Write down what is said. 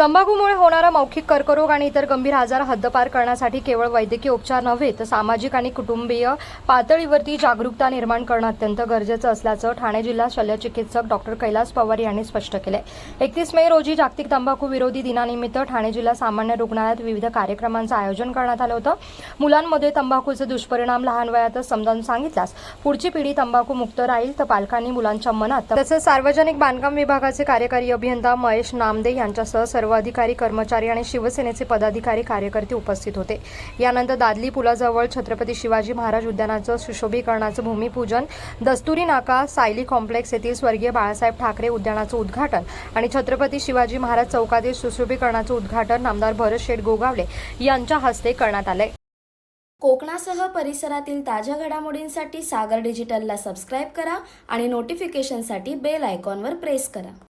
तंबाखूमुळे होणारा मौखिक कर्करोग आणि इतर गंभीर आजार हद्दपार करण्यासाठी केवळ वैद्यकीय उपचार नव्हे तर सामाजिक आणि कुटुंबीय पातळीवरती जागरूकता निर्माण करणं अत्यंत गरजेचं असल्याचं ठाणे जिल्हा शल्यचिकित्सक डॉक्टर कैलास पवार यांनी स्पष्ट केलंय. एकतीस मे रोजी जागतिक तंबाखू विरोधी दिनानिमित्त ठाणे जिल्हा सामान्य रुग्णालयात विविध कार्यक्रमांचं आयोजन करण्यात आलं होतं. मुलांमध्ये तंबाखूचे दुष्परिणाम लहान वयातच समजावून सांगितल्यास पुढची पिढी तंबाखू मुक्त राहील तर पालकांनी मुलांच्या मनात तसंच सार्वजनिक बांधकाम विभागाचे कार्यकारी अभियंता महेश नामदे यांच्यासह सर्व अधिकारी कर्मचारी आणि शिवसेनेचे पदाधिकारी कार्यकर्ते उपस्थित होते. यानंतर दादली पुलाजवळ छत्रपती शिवाजी महाराज उद्यानाचं सुशोभीकरणाचं भूमिपूजन दस्तुरी नाका सायली कॉम्प्लेक्स येथील स्वर्गीय बाळासाहेब ठाकरे उद्यानाचं उद्घाटन आणि छत्रपती शिवाजी महाराज चौकातील सुशोभीकरणाचं उद्घाटन आमदार भरत शेठ गोगावले यांच्या हस्ते करण्यात आले कोकणासह परिसरातील ताज्या घडामोडींसाठी सागर डिजिटलला सबस्क्राईब करा आणि नोटिफिकेशनसाठी बेल आयकॉनवर प्रेस करा.